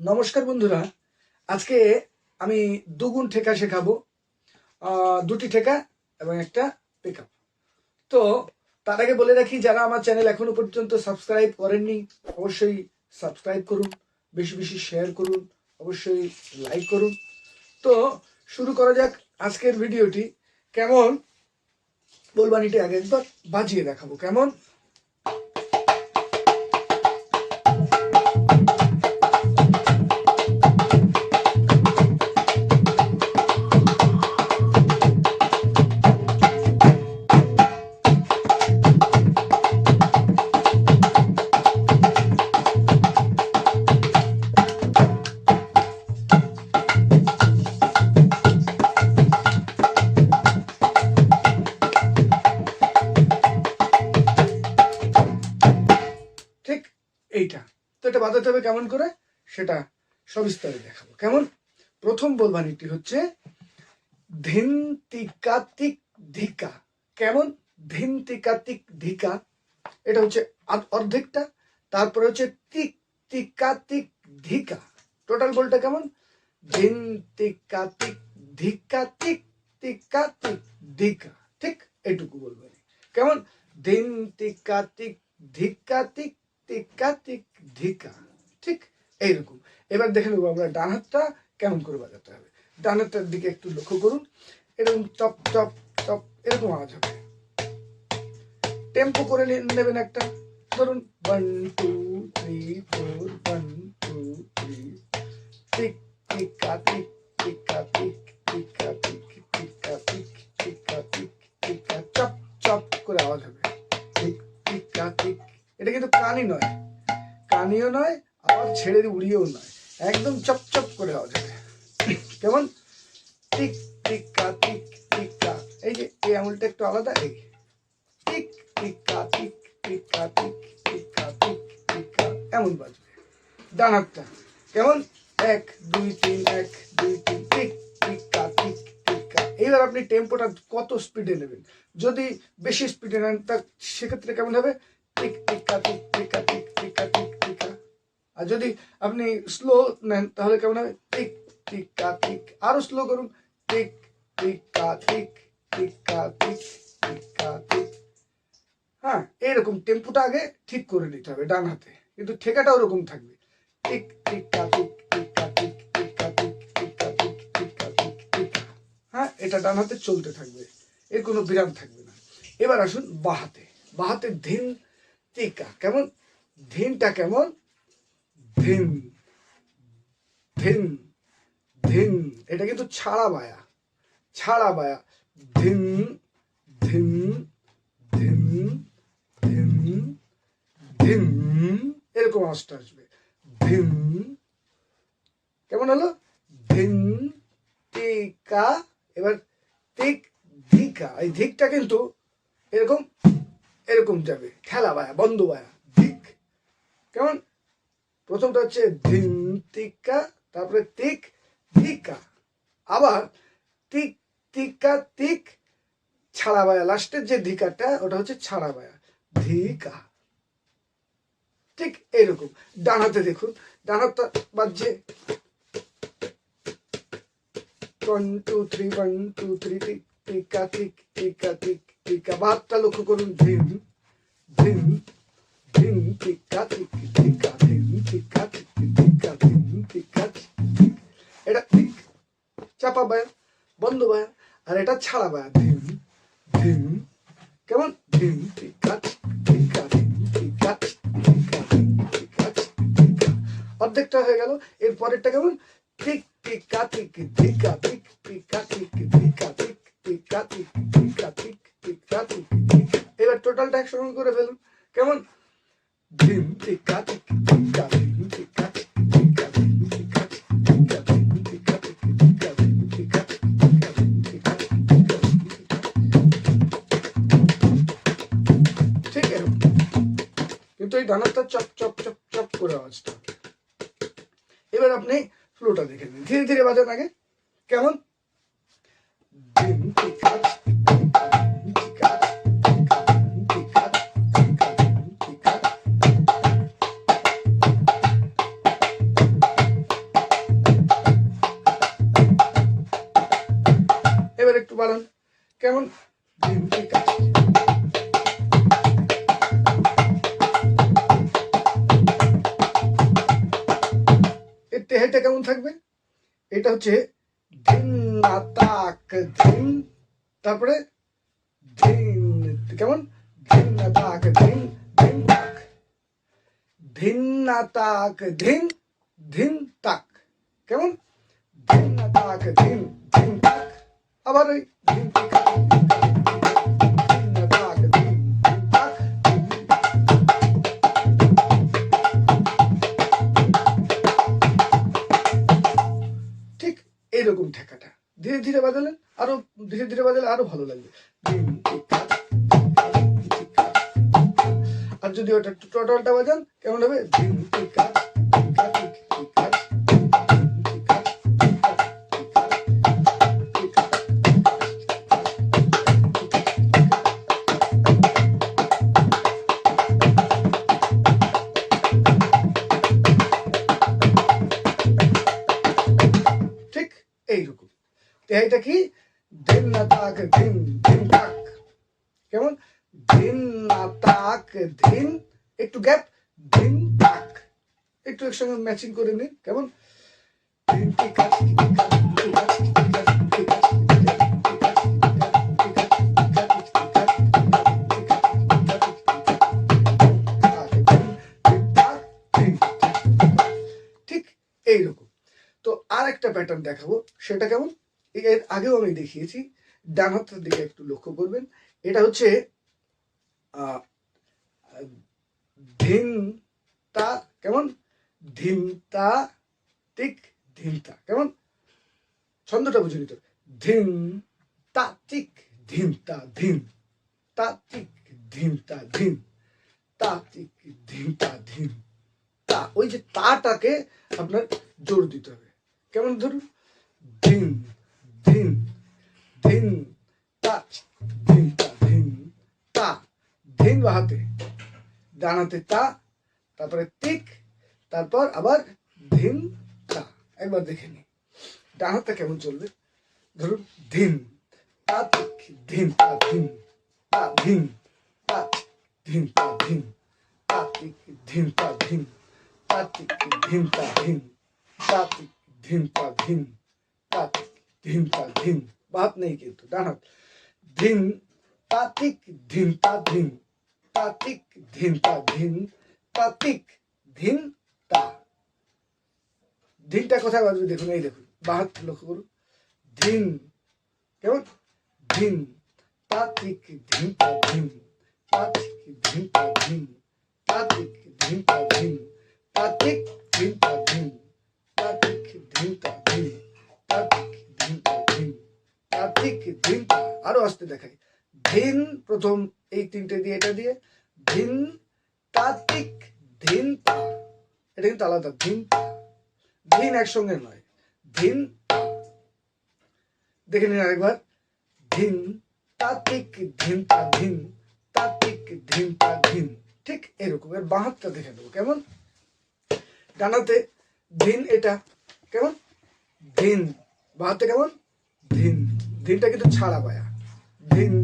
নমস্কার বন্ধুরা। আজকে আমি দুগুণ ঠেকা শেখাবো। দুটি ঠেকা এবং একটা পিক তো তার আগে বলে রাখি, যারা আমার চ্যানেল এখনও পর্যন্ত সাবস্ক্রাইব করেননি, অবশ্যই সাবস্ক্রাইব করুন, বেশি বেশি শেয়ার করুন, অবশ্যই লাইক করুন। তো শুরু করা যাক আজকের ভিডিওটি কেমন? বলবানিটি আগে একবার বাজিয়ে দেখাবো। কেমন? তো এটা বাজাতে হবে কেমন করে? সেটা সবিস্তারে দেখাবো। কেমন? প্রথম বলবানিটি হচ্ছে ধিন্তিকাতিক ধিকা। কেমন? ধিন্তিকাতিক ধিকা। এটা হচ্ছে অর্ধেকটা, তারপরে হচ্ছে তিক, তিকাতিক ধিকা। টোটাল বলটা কেমন? ধিন্তিকাতিক ধিকাতিক তিকাতিক ধিকা। ঠিক এইটুকু বলবেন কেমন? ধিন্তিকাতিক ধিকাতিক টিকাতিক ধিকা। ঠিক এইরকম। এবার দেখে নেব আমরা ডান হাতটা কেমন করে বাজাতে হবে। ডান হাতটার দিকে একটু লক্ষ্য করুন। এরকম চপ চপ টপ, এরকম আওয়াজ হবে। টেম্পো করে নেবেন একটা। ধরুন one two three four one two three tick, টিকা টিক টিকা টিক টিকা টিক টিকা টিক টিকা টিক, টিকা। চপ চপ করে আওয়াজ হবে। টিক, টিকা, টিক। এটা কিন্তু কানই নয়। কানিও নয় ছেড়ে দিয়ে উড়িয়েও নয়, একদম চপ চপ করে আওয়াজ হবে কেমন? টিক টিকা টিক টিকা এই যে, এই আঙুলটা একটু আলাদা, এই টিক টিকা টিক টিকা টিক টিকা টিক টিকা এমন বাজবে। ডান কেমন? এক, দুই, তিন, এক, দুই, তিন। টিক টিকা টিক টিকা এইবার আপনি টেম্পোটা কত স্পিডে নেবেন? যদি বেশি স্পিডে নেন, তা সেক্ষেত্রে কেমন হবে? টিকা টিক টিকা টিক টিকা টিক টিকা আর যদি আপনি স্লো নেন তাহলে কেমন হবে টিক টিকা টিক আরও স্লো করুন টিক টিকা টিক টিকা টিক টিকা টিক হ্যাঁ এইরকম টেম্পোটা আগে ঠিক করে নিতে হবে ডান হাতে কিন্তু ঠেকাটা ওরকম থাকবে টিক টিকা টিক টিকা টিক টিকা টিক টিকা টিক টিকা টিক টিকা হ্যাঁ এটা ডান হাতে চলতে থাকবে এর কোনো বিরাম থাকবে না এবার আসুন বাহাতে বাহাতে ধিন টিকা কেমন ধিনটা কেমন ধিন ধিন ধিন, এটা কিন্তু ছাড়া বায়া ছাড়া বায়া, ধিন ধিন ধিন ধিন ধিন, এরকম আওয়াজটা আসবে, ধিন, কেমন হলো? ধিন, টিকা, এবার টিক, ধিকা, এই ধিকটা কিন্তু এরকম এরকম যাবে, খেলা বায়া, বন্ধ বায়া, ধিক, কেমন? প্রথমটা হচ্ছে টিকা তারপরে তিক, ধিকা। আবার তিক টিকা তিক ছাড়া বায়া লাস্টের যে ধিকাটা, ওটা হচ্ছে ছাড়া বায়া ধিকা। ঠিক এইরকম ডান হাতে দেখুন। ডান হাতটা বাজছে। One two three one two three tick টিকা টিক টিকা টিক। টিকা বাহাতটা লক্ষ্য করুন। ধিন ধিন ধিন, টিকা টিক টিকা ধিন টিকা টিক টিকা ধিন টিকা টিক টিক। এটা ঠিক, চাপা বায়া, বন্ধ বায়া, আর এটা ছাড়া বায়া ধিন ধিন কেমন ধিন টিকা টিক টিকা ধিন টিকা টিক টিকা টিকা টিক টিকা। অর্ধেকটা হয়ে গেল, এর পরেরটা কেমন টিক টিকা টিক টিকা টিক টিকা টিক টিকা টিক টিকা টিক টিকা টিক টিকা টিক টিক। এবার টোটালটা একসঙ্গে করে ফেলুন কেমন ধিম টিকা টিক ধিম টিকা টিক ধিম টিকা টিক ধিম টিকা। ঠিক এরকম কিন্তু এই ডানারটা চপ চপ চপ চপ করে আওয়াজটা। এবার আপনি ফ্লোটা দেখে নিন। ধীরে ধীরে বাজান আগে। কেমন? কেমন? তেহাইটা কেমন থাকবে? এটা হচ্ছে তাক ধিন, তারপরে কেমন? তাক তাক। কেমন? ধিন তাক। আবার ওই ধিন ধীরে ধীরে বাজালে আরও ভালো লাগবে। আর যদি ওটা টোটালটা বাজান, কেমন হবে? ঠিক কি? ধিন ধিন তাক কেমন ধিন তাক ধিন একটু গ্যাপ ধিন তাক একটু একসঙ্গে ম্যাচিং করে নিন কেমন ঠিক এইরকম তো আর একটা প্যাটার্ন দেখাবো সেটা কেমন এর আগেও আমি দেখিয়েছি ডান হাতের দিকে একটু লক্ষ্য করবেন। এটা হচ্ছে আহ, ধিন তা কেমন? ধিন তা তিক ধিন তা কেমন? ছন্দটা বুঝে নিতে। ধিন তা তিক ধিন তা ধিন তা তিক ধিন তা ধিন তা তিক ধিন তা ধিন তা ওই যে তাটাকে আপনার জোর দিতে হবে। কেমন ধরুন? ধিন ধিন ধিন তা ধিন তা ধিন তা ধিন বাহাতে ডান হাতে তা তারপরে তিক তারপর আবার ধিন তা একবার দেখে নি ডান হাতটা কেমন চলবে ধরুন ধিন তা তিক ধিন তা ধিন তা ধিন তা ধিন তা ধিন তা তিক ধিন তা ধিন তা তিক ধিন তা ধিন তা তিক ধিন তা ধিন তা ধিন তা ধিন বাত নেই কিন্তু, ডান ধিন তাতিক ধিন, তা ধিন তাতিক ধিন, তা ধিন তাতিক ধিন, তা। ধিনটা কোথায় বাজবে দেখুন, এই দেখুন বাহাত লক্ষ্য করুন। ধিন, কেমন? ধিন তাতিক ধিন, তা ধিন তাতিক ধিন, তা ধিন। আসতে দেখাই। ধিন প্রথম এই তিনটে দিয়ে এটা দিয়ে ধিন তাতিক ধিন তা এটা কিন্তু আলাদা ধিন ধিন একসঙ্গে নয় ধিন দেখে নিন আরেকবার। ধিন তাতিক ধিন তা ধিন তাতিক ধিন তা ধিন ঠিক এরকম, এর বাহাতটা দেখে দেবো কেমন? ডানাতে ধিন এটা, কেমন? ধিন বাহাতে কেমন? ধিন ধিনটা কিন্তু ছাড়া পায়া। ধিন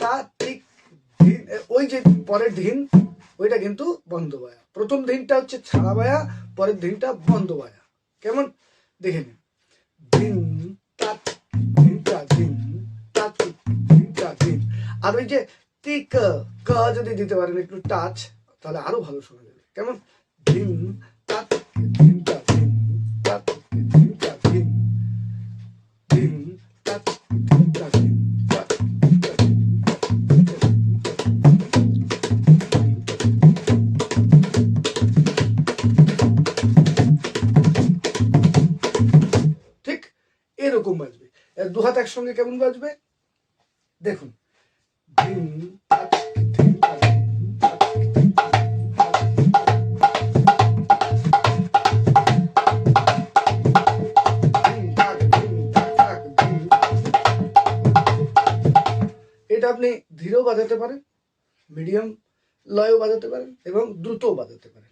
তাতিক ধিন এ, ওই যে পরের ধিন ওইটা কিন্তু বন্ধ বায়া প্রথম ধিনটা হচ্ছে ছাড়া বায়া পরের ধিনটা বন্ধ বায়া কেমন? দেখে নিন। ধিন তাত ধিনটা ধিন তাতিক ধিনটা ধিন আর ওই যে তিক ক যদি দিতে পারেন একটু টাচ তাহলে আরও ভালো শোনা যাবে। কেমন? ধিন ধিন, তাক, তাক, ধিন। এটা আপনি ধীরেও বাজাতে পারেন মিডিয়াম লয়ও বাজাতে পারেন এবং দ্রুতও বাজাতে পারেন।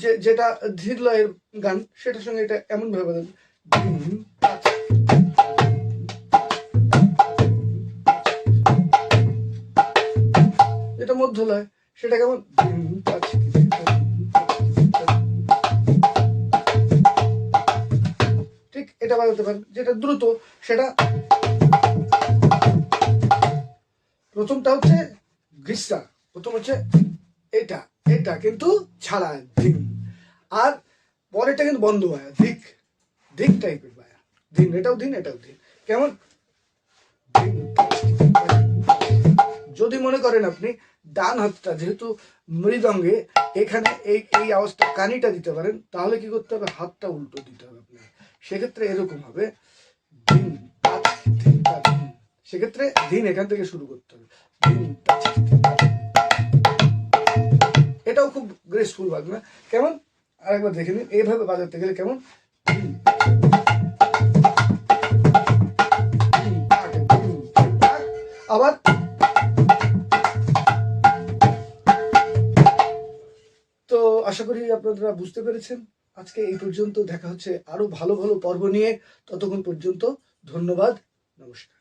যে যেটা ধীর লয়ের গান সেটার সঙ্গে এটা এমন ভাবে যেটা মধ্যলয়, সেটা কেমন। ঠিক এটা বাজাতে পারেন, যেটা দ্রুত, সেটা প্রথমটা হচ্ছে গ্রীষ্মা প্রথম হচ্ছে এটা এটা কিন্তু ছাড়া ধিম আর পরেরটা কিন্তু বন্ধ হয় ধিক ধিক টাইপের বায়া দিন, এটাও দিন এটাও দিন। কেমন? যদি মনে করেন আপনি, ডান হাতটা যেহেতু মৃদঙ্গে, এখানে এই এই আওয়াজটা কানিটা দিতে পারেন, তাহলে কি করতে হবে? হাতটা উল্টো দিতে হবে আপনার। সেক্ষেত্রে এরকম হবে। ধিন। সেক্ষেত্রে দিন এখান থেকে শুরু করতে হবে। এটাও খুব গ্রেসফুল বাজবে কেমন? আরেকবার দেখে নিন এইভাবে বাজাতে গেলে কেমন। আবার আশা করি আপনারা বুঝতে পেরেছেন। আজকে এই পর্যন্ত দেখা হচ্ছে আরও ভালো ভালো পর্ব নিয়ে। ততক্ষণ পর্যন্ত ধন্যবাদ। নমস্কার।